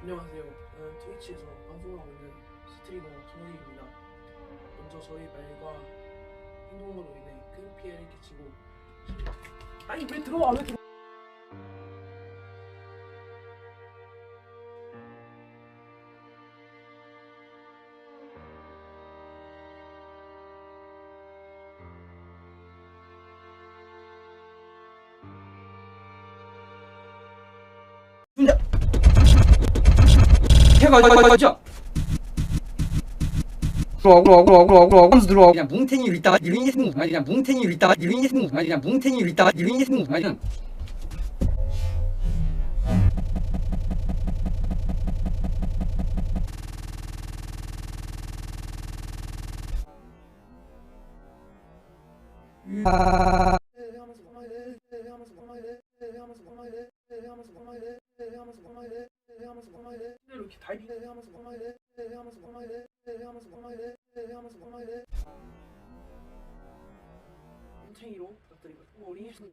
안녕하세요. 저는 트위치에서 방송하고 있는 스트리머 김원희입니다. 먼저 저희 말과 행동으로 인해 큰 피해를 끼치고 아니 왜 들어와 왜 들어? 가 가자. 들어와 들어와 들어와 들어와 들어와. 하면서 들어와. 그냥 뭉탱이 로 있다가 유인이 승부 아니 그냥 뭉탱이 로 있다가 유인이 승부 아니 그냥 뭉탱이 로 있다가 유인이 승부 아니 그냥. 뭉 탱이로 부탁드리고 우리